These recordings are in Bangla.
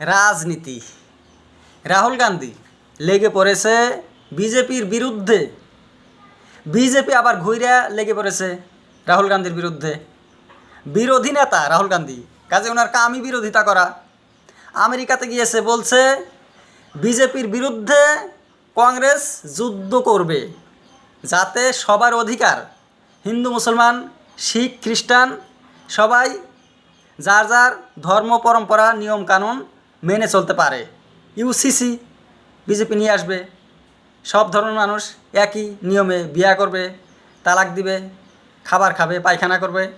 রাজনীতি। রাহুল গান্ধী লেগে পড়েছে বিজেপির বিরুদ্ধে। বিজেপি আবার ঘুরে লেগে পড়েছে রাহুল গান্ধীর বিরুদ্ধে। বিরোধী নেতা রাহুল গান্ধী, কাজে ওনার কামই বিরোধিতা করা। আমেরিকাতে গিয়েছে, বলছে, বিজেপির বিরুদ্ধে কংগ্রেস যুদ্ধ করবে, যাতে সবার অধিকার, হিন্দু, মুসলমান, শিখ, খ্রিস্টান, সবাই যার যার ধর্ম, পরম্পরা, নিয়ম, কানুন মেনে চলতে পারে। ইউসিসি বিজেপি নিয়ে আসবে। সব ধর্মের মানুষ একই নিয়মে বিয়া করবে, তালাক দিবে, খাবার খাবে, পায়খানা করবে।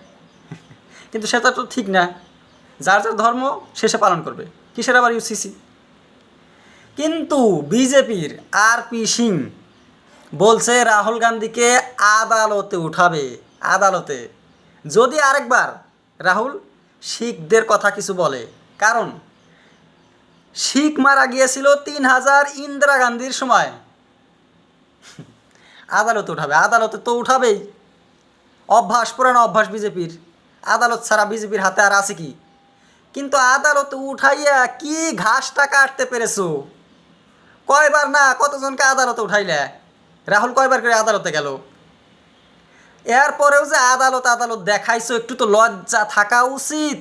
কিন্তু সেটা তো ঠিক না। যার যার ধর্ম শেষে পালন করবে। কিসের আবার ইউসিসি কিন্তু বিজেপির আর পি সিং বলছে রাহুল গান্ধীকে আদালতে উঠাবে। আদালতে। যদি আরেকবার রাহুল শিখদের কথা কিছু বলে। কারণ শিখ মারা গিয়েছিল তিন হাজার ইন্দিরা গান্ধীর সময়। আদালতে উঠাবে, আদালতে তো উঠাবেই। অভ্যাস, পুরানো অভ্যাস বিজেপির। আদালত ছাড়া বিজেপির হাতে আর আছে কি? কিন্তু আদালতে উঠাইয়া কি ঘাসটা কাটতে পেরেছ? কয়বার না, কতজনকে আদালতে উঠাইলে? রাহুল কয়বার করে আদালতে গেল? এরপরেও যে আদালত আদালত দেখাইছো, একটু তো লজ্জা থাকা উচিত।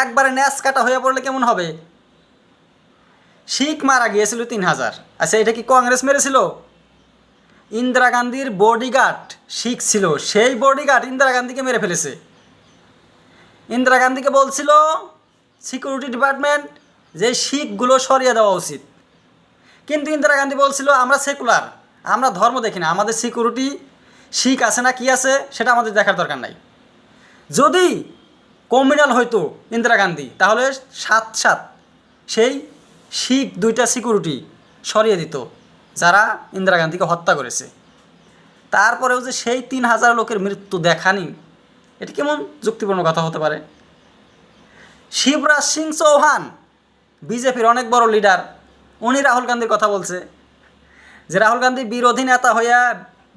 একবারে ন্যাস কাটা হয়ে পড়লে কেমন হবে? শিখ মারা গিয়েছিল তিন হাজার। আচ্ছা এটা কি কংগ্রেস মেরেছিল? ইন্দিরা গান্ধীর বডিগার্ড শিখ ছিল। সেই বডিগার্ড ইন্দিরা গান্ধীকে মেরে ফেলেছে। ইন্দিরা গান্ধীকে বলছিল সিকিউরিটি ডিপার্টমেন্ট যে শিখগুলো সরিয়ে দেওয়া উচিত। কিন্তু ইন্দিরা গান্ধী বলছিল, আমরা সেকুলার আমরা ধর্ম দেখি না। আমাদের সিকিউরিটি শিখ আছে না কি আছে, সেটা আমাদের দেখার দরকার নাই। যদি কমিউনাল হয়তো ইন্দিরা গান্ধী। তাহলে সাত সাত সেই শিখ দুইটা সিকিউরিটি সরিয়ে দিত, যারা ইন্দিরা গান্ধীকে হত্যা করেছে। তারপরেও যে সেই তিন হাজার লোকের মৃত্যু দেখানি এটি কেমন যুক্তিপূর্ণ কথা হতে পারে? শিবরাজ সিং চৌহান, বিজেপির অনেক বড় লিডার উনি রাহুল গান্ধীর কথা বলছে। যে রাহুল গান্ধী বিরোধী নেতা হইয়া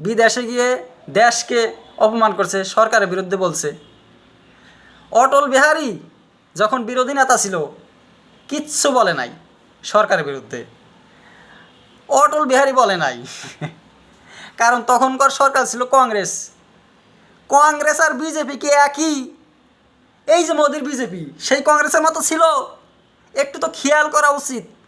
বিদেশে গিয়ে দেশকে অপমান করছে, সরকারের বিরুদ্ধে বলছে। অটল বিহারী যখন বিরোধী নেতা ছিল, কিচ্ছু বলে নাই সরকারের বিরুদ্ধে। অটল বিহারী বলে নাই। কারণ তখনকার সরকার ছিল কংগ্রেস। কংগ্রেস আর বিজেপি কি একই? এই যে মোদীর বিজেপি, সেই কংগ্রেসের মতো ছিল? একটু তো খেয়াল করা উচিত।